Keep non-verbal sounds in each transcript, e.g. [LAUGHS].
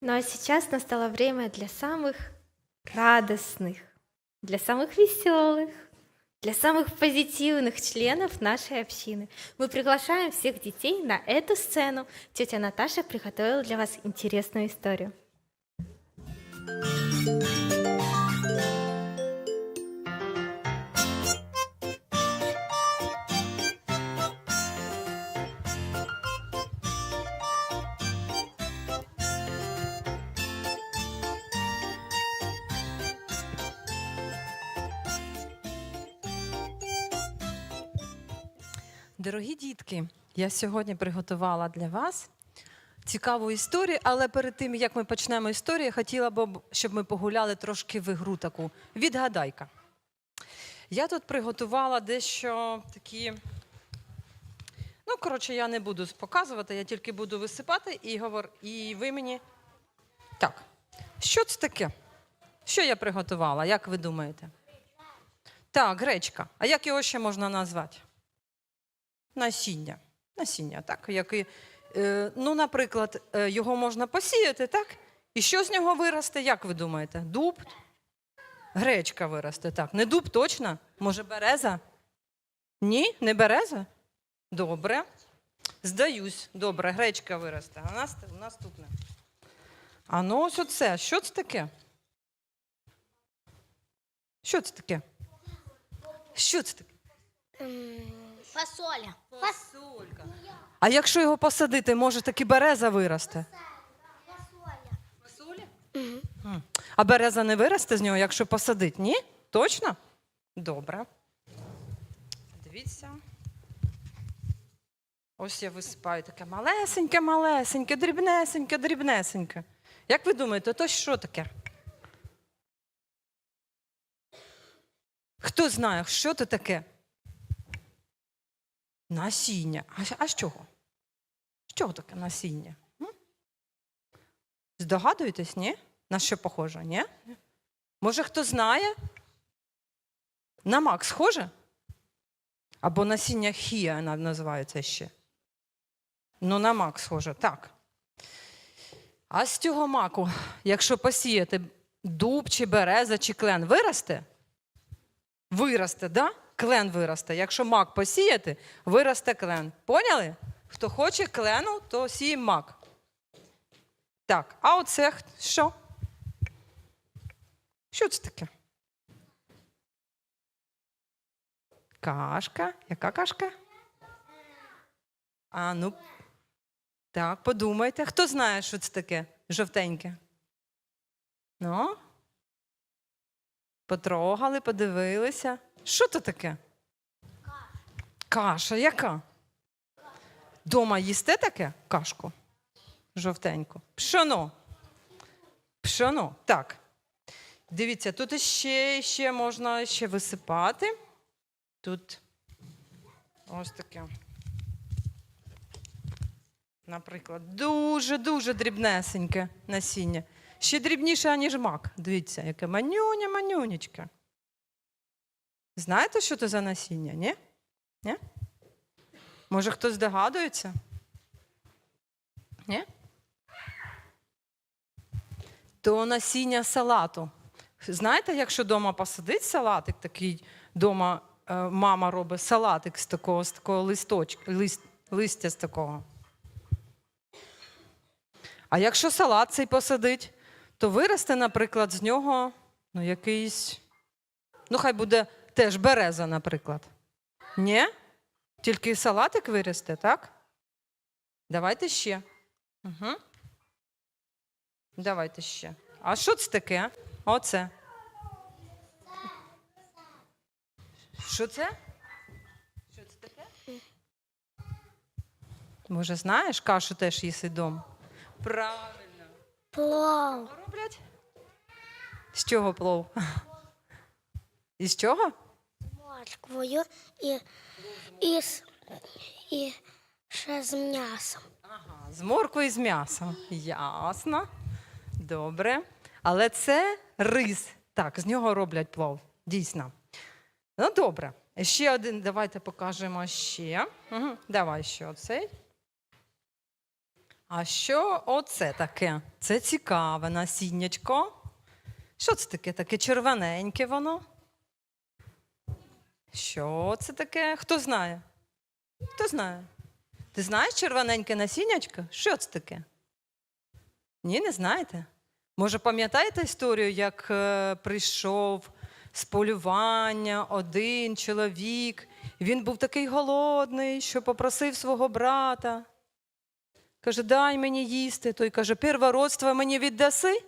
Ну а сейчас настало время для самых радостных, для самых веселых, для самых позитивных членов нашей общины. Мы приглашаем всех детей на эту сцену. Тетя Наташа приготовила для вас интересную историю. Дорогі дітки, я сьогодні приготувала для вас цікаву історію, але перед тим, як ми почнемо історію, я хотіла б, щоб ми погуляли трошки в ігру таку. Відгадайка. Я тут приготувала дещо такі. Ну, коротше, я не буду показувати, я тільки буду висипати і і ви мені. Так, що це таке? Що я приготувала? Як ви думаєте? Так, гречка. А як його ще можна назвати? Насіння. Насіння, так. Як і, е, ну, наприклад, е, його можна посіяти, так? І що з нього виросте, як ви думаєте? Дуб? Гречка виросте, так. Не дуб точно? Може, береза? Ні, не береза? Добре. Здаюсь, добре, гречка виросте. А нас, наступне. А ну ось оце. Що це таке? Що це таке? Що це таке? Фасоля. Фасолька. А якщо його посадити, може таки береза виросте? Фасоля? М. А береза не виросте з нього, якщо посадити? Ні? Точно? Добре. Дивіться. Ось я висипаю таке малесеньке, малесеньке, дрібнесеньке, дрібнесеньке. Як ви думаєте, то що таке? Хто знає, що це таке? Насіння. А, з чого? З чого таке насіння? М? Здогадуєтесь, ні? На що похоже, ні? Може, хто знає? На мак схоже? Або насіння хія називається ще. Ну, на мак схоже, так. А з цього маку, якщо посіяти дуб чи береза чи клен, виросте? Виросте, да? Клен виросте. Якщо мак посіяти, виросте клен. Поняли? Хто хоче клену, то сіє мак. Так, а оце що? Що це таке? Кашка. Яка кашка? А, ну. Так, подумайте. Хто знає, що це таке? Жовтеньке? Ну? Потрогали, подивилися. Що це таке? Каша. яка? Дома їсте таке кашку? Жовтеньку. Пшоно. Пшоно. Так. Дивіться, тут ще, ще можна ще висипати. Тут ось таке. Наприклад, дуже-дуже дрібнесеньке насіння. Ще дрібніше, ніж мак. Дивіться, яке манюня, манюнечка. Знаєте, що це за насіння? Ні? Ні? Може, хтось здогадується? Ні? То насіння салату. Знаєте, якщо вдома посадить салатик, такий вдома е, мама робить салатик з такого, з такого листочка, лист, листя з такого. А якщо салат цей посадить, то виросте, наприклад, з нього ну, якийсь. Ну, хай буде теж береза, наприклад. Ні? Тільки салатик виросте, так? Давайте ще. Угу. Давайте ще. А що це таке? Оце. Що це? Що це таке? Може, знаєш, кашу теж їси дом? Правильно. Плов. Роблять? З чого плов? [LAUGHS] Із чого? Морквою і, і, і ще з м'ясом. Ага, з морквою і з м'ясом. Ясно. Добре. Але це рис. Так, з нього роблять плов. Дійсно. Ну, добре. Ще один, давайте покажемо ще. Угу. Давай ще оцей. А що оце таке? Це цікаве насіннячко. Що це таке? Таке червоненьке воно? Що це таке? Хто знає? Хто знає? Ти знаєш червоненьке насіннячко? Що це таке? Ні, не знаєте? Може, пам'ятаєте історію, як е, прийшов з полювання один чоловік, він був такий голодний, що попросив свого брата. Каже, дай мені їсти. Той каже, первородство мені віддаси?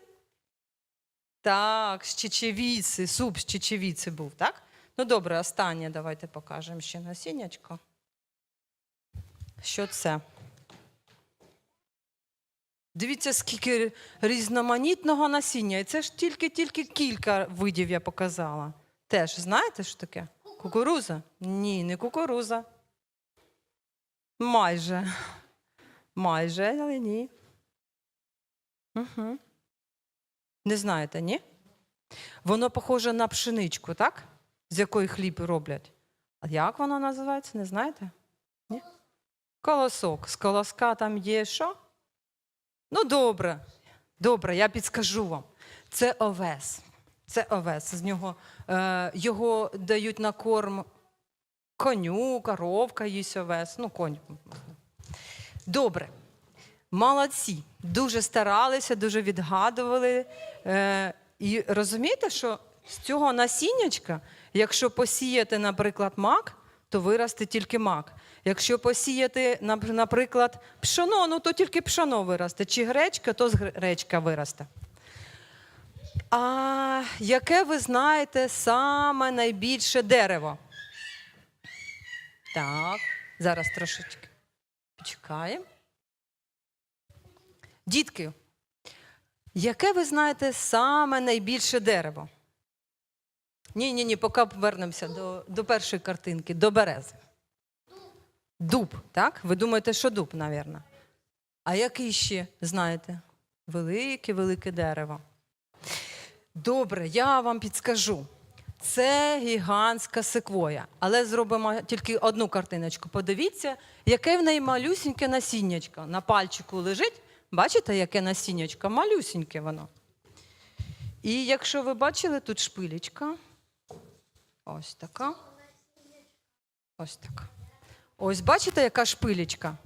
Так, з чечевіці, суп з чечевіці був, так? Ну добре, останнє давайте покажемо ще насіннячко. Що це? Дивіться, скільки різноманітного насіння. І це ж тільки-тільки кілька видів я показала. Теж знаєте, що таке? Кукуруза? Ні, не кукуруза. Майже. Майже, але ні. Угу. Не знаєте, ні? Воно похоже на пшеничку, так? З якої хліб роблять. А як воно називається, не знаєте? Ні? Колосок. З колоска там є що? Ну, добре. Добре, я підскажу вам. Це овес. Це овес. З нього е, його дають на корм коню, коровка їсть овес. Ну, конь. Добре. Молодці. Дуже старалися, дуже відгадували. Е, і розумієте, що з цього насіннячка, якщо посіяти, наприклад, мак, то виросте тільки мак. Якщо посіяти, наприклад, пшоно, ну то тільки пшоно виросте. Чи гречка, то з гречка виросте. А яке ви знаєте саме найбільше дерево? Так, зараз трошечки почекаємо. Дітки, яке ви знаєте саме найбільше дерево? Ні, ні, ні, поки повернемося до, до першої картинки, до берези. Дуб, так? Ви думаєте, що дуб, напевно. А який ще знаєте? Велике, велике дерево. Добре, я вам підскажу. Це гігантська секвоя. Але зробимо тільки одну картиночку. Подивіться, яке в неї малюсіньке насіннячко. На пальчику лежить. Бачите, яке насіннячко? Малюсіньке воно. І якщо ви бачили, тут шпилечка. Ось така. Ось така. Ось бачите, яка шпилечка?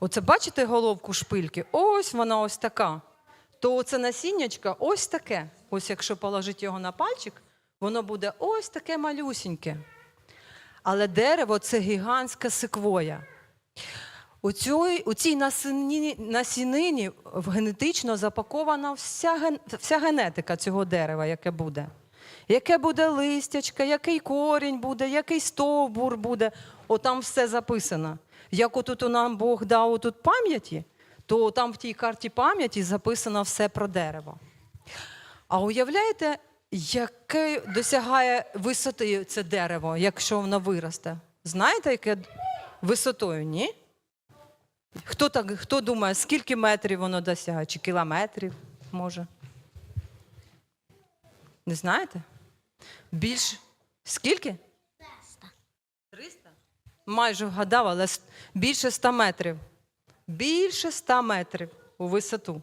Оце бачите головку шпильки? Ось вона ось така. То це насіннячко ось таке. Ось якщо положити його на пальчик, воно буде ось таке малюсіньке. Але дерево це гігантська секвоя. У, цій, у цій насінині, насінині генетично запакована вся, вся генетика цього дерева, яке буде. Яке буде листячка, який корінь буде, який стовбур буде. Отам все записано. Як отут нам Бог дав тут пам'яті, то там в тій карті пам'яті записано все про дерево. А уявляєте, яке досягає висоти це дерево, якщо воно виросте? Знаєте, яке висотою, ні? Хто, так, хто думає, скільки метрів воно досягає? Чи кілометрів може? Не знаєте? Більш скільки? 300. 300? Майже вгадав, але більше 100 метрів. Більше 100 метрів у висоту.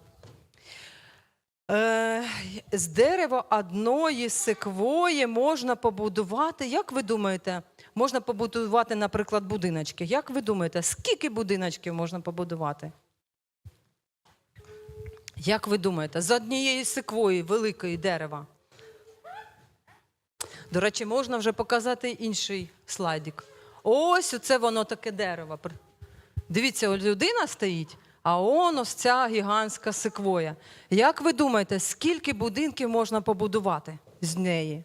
Е, з дерева одної секвої можна побудувати. Як ви думаєте, можна побудувати, наприклад, будиночки? Як ви думаєте, скільки будиночків можна побудувати? Як ви думаєте, з однієї секвої великої дерева? До речі, можна вже показати інший слайдик. Ось оце воно таке дерево. Дивіться, людина стоїть, а он ось ця гігантська секвоя. Як ви думаєте, скільки будинків можна побудувати з неї?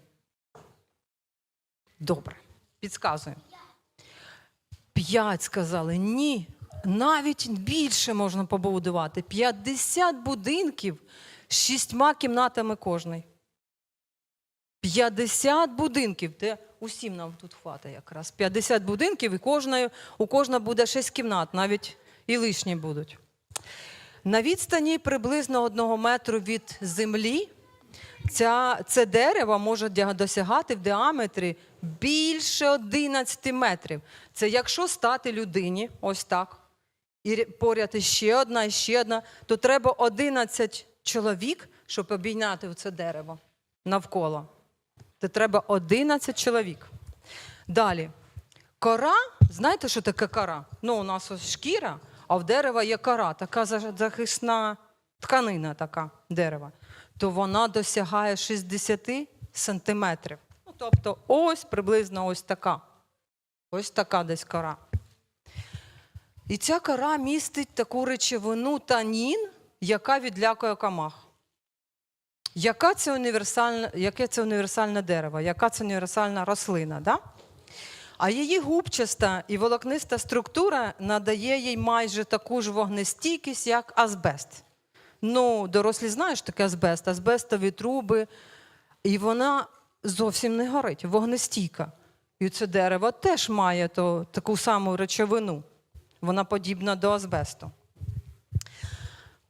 Добре, підказуємо. П'ять сказали, ні. Навіть більше можна побудувати. 50 будинків з шістьма кімнатами кожний. 50 будинків. Де усім нам тут хватає якраз. 50 будинків, і кожної, у кожного буде 6 кімнат, навіть і лишні будуть. На відстані приблизно одного метру від землі ця, це дерево може досягати в діаметрі більше 11 метрів. Це якщо стати людині, ось так, і поряд іще одна, і ще одна, то треба 11 чоловік, щоб обійняти це дерево навколо. Це треба 11 чоловік. Далі. Кора, знаєте, що таке кора? Ну, у нас ось шкіра, а в дерева є кора, така захисна тканина така дерева. То вона досягає 60 сантиметрів. Ну, тобто, ось приблизно ось така. Ось така десь кора. І ця кора містить таку речовину танін, яка відлякує комах. Яка це універсальне, яке це універсальне дерево, яка це універсальна рослина? Да? А її губчаста і волокниста структура надає їй майже таку ж вогнестійкість, як азбест. Ну, дорослі що таке азбест, азбестові труби, і вона зовсім не горить, вогнестійка. І це дерево теж має то, таку саму речовину. Вона подібна до азбесту.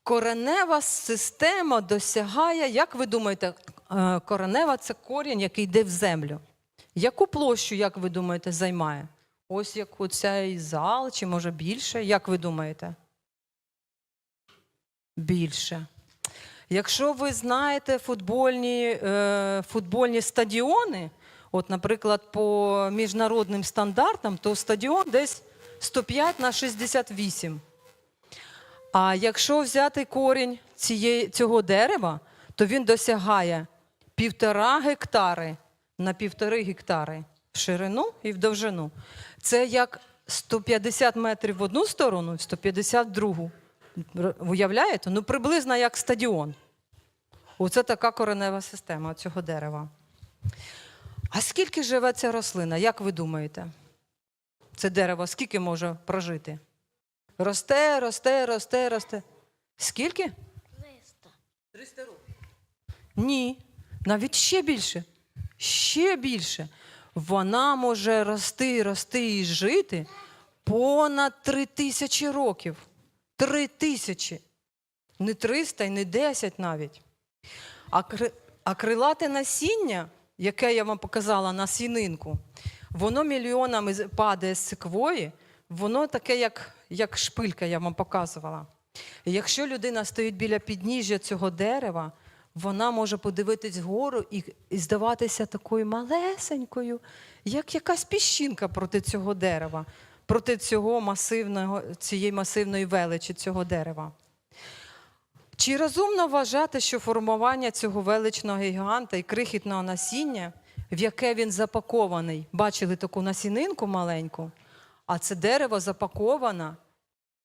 Коренева система досягає, як ви думаєте, е, коренева це корінь, який йде в землю. Яку площу, як ви думаєте, займає? Ось як оцей зал, чи може більше? Як ви думаєте? Більше. Якщо ви знаєте футбольні, е, футбольні стадіони, от, наприклад, по міжнародним стандартам, то стадіон десь 105 на 68. А якщо взяти корінь цієї, цього дерева, то він досягає півтора гектари на півтори гектари в ширину і в довжину. Це як 150 метрів в одну сторону 150 в другу. Уявляєте? Ну, приблизно як стадіон. Оце така коренева система цього дерева. А скільки живе ця рослина? Як ви думаєте? Це дерево скільки може прожити? Росте, росте, росте, росте. Скільки? 300 років. Ні, навіть ще більше. Ще більше. Вона може рости, рости і жити понад три тисячі років. Три тисячі. Не 300 і не 10 навіть. А, кри... а крилате насіння, яке я вам показала на сінинку, воно мільйонами падає з секвої, воно таке, як, як шпилька, я вам показувала. І якщо людина стоїть біля підніжжя цього дерева, вона може подивитись вгору і, здаватися такою малесенькою, як якась піщинка проти цього дерева, проти цього масивного, цієї масивної величі цього дерева. Чи розумно вважати, що формування цього величного гіганта і крихітного насіння, в яке він запакований, бачили таку насінинку маленьку, а це дерево запаковане,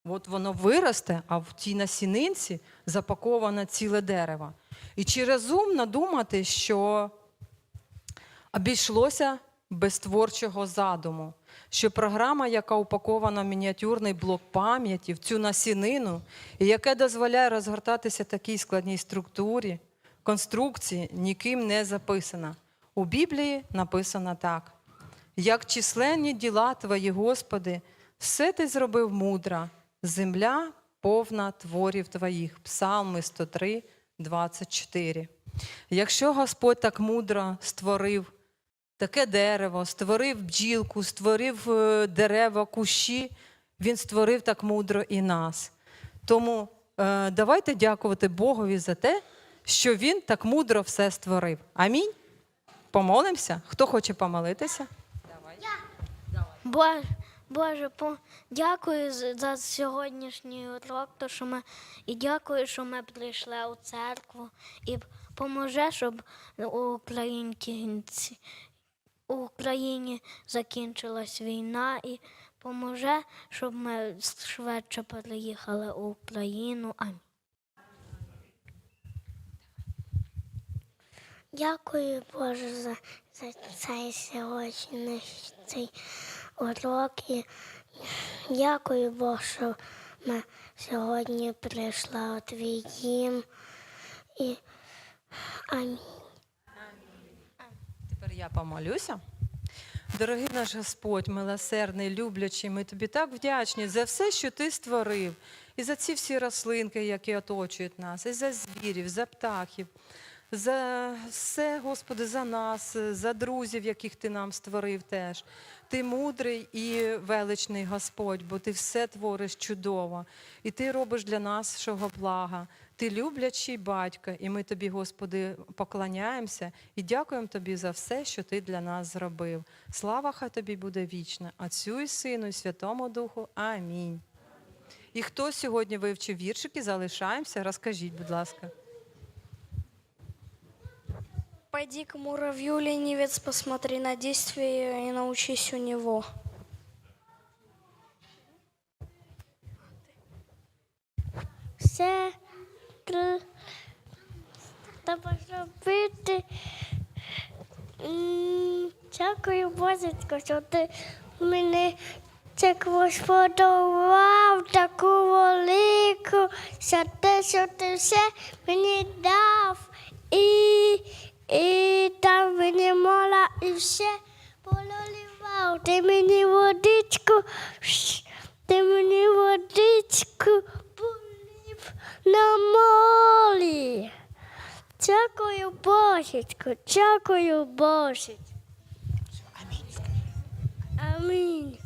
от воно виросте, а в тій насінинці запаковане ціле дерево. І чи розумно думати, що обійшлося без творчого задуму, що програма, яка упакована в мініатюрний блок пам'яті, в цю насінину, і яке дозволяє розгортатися такій складній структурі, конструкції, ніким не записана. У Біблії написано так: як численні діла твої, Господи, все ти зробив мудро, земля повна творів твоїх. Псалми 103, 24. Якщо Господь так мудро створив таке дерево, створив бджілку, створив е, дерева, кущі, він створив так мудро і нас. Тому е, давайте дякувати Богові за те, що він так мудро все створив. Амінь. Помолимося. Хто хоче помолитися? Боже, Боже, дякую за, сьогоднішній урок, то, що ми... і дякую, що ми прийшли у церкву. І поможе, щоб українці... у Україні закінчилась війна, і поможе, щоб ми швидше переїхали у Україну. Амінь. Дякую, Боже, за, за цей сьогодні цей урок. І дякую, Боже, що ми сьогодні прийшли у твій дім. І амінь. Тепер я помолюся. Дорогий наш Господь, милосердний, люблячий, ми тобі так вдячні за все, що ти створив, і за ці всі рослинки, які оточують нас, і за звірів, за птахів, за все, Господи, за нас, за друзів, яких Ти нам створив теж. Ти мудрий і величний Господь, бо Ти все твориш чудово. І Ти робиш для нашого блага. Ти люблячий батько, і ми тобі, Господи, поклоняємося і дякуємо тобі за все, що ти для нас зробив. Слава хай тобі буде вічна, Отцю і Сину, і Святому Духу. Амінь. І хто сьогодні вивчив віршики, залишаємося. Розкажіть, будь ласка. Пойди к муравью, ленивец, посмотри на действие и научись у него. Все тр- треба зробити. Дякую, Божечко, що ти мені церкву сподобав таку велику, за те, що ти все мені дав. І, і там мені мола і все поливав. Ти мені водичку, ти мені водичку полив на молі. Дякую, Божечко, дякую, Божечко. Амінь. Амінь.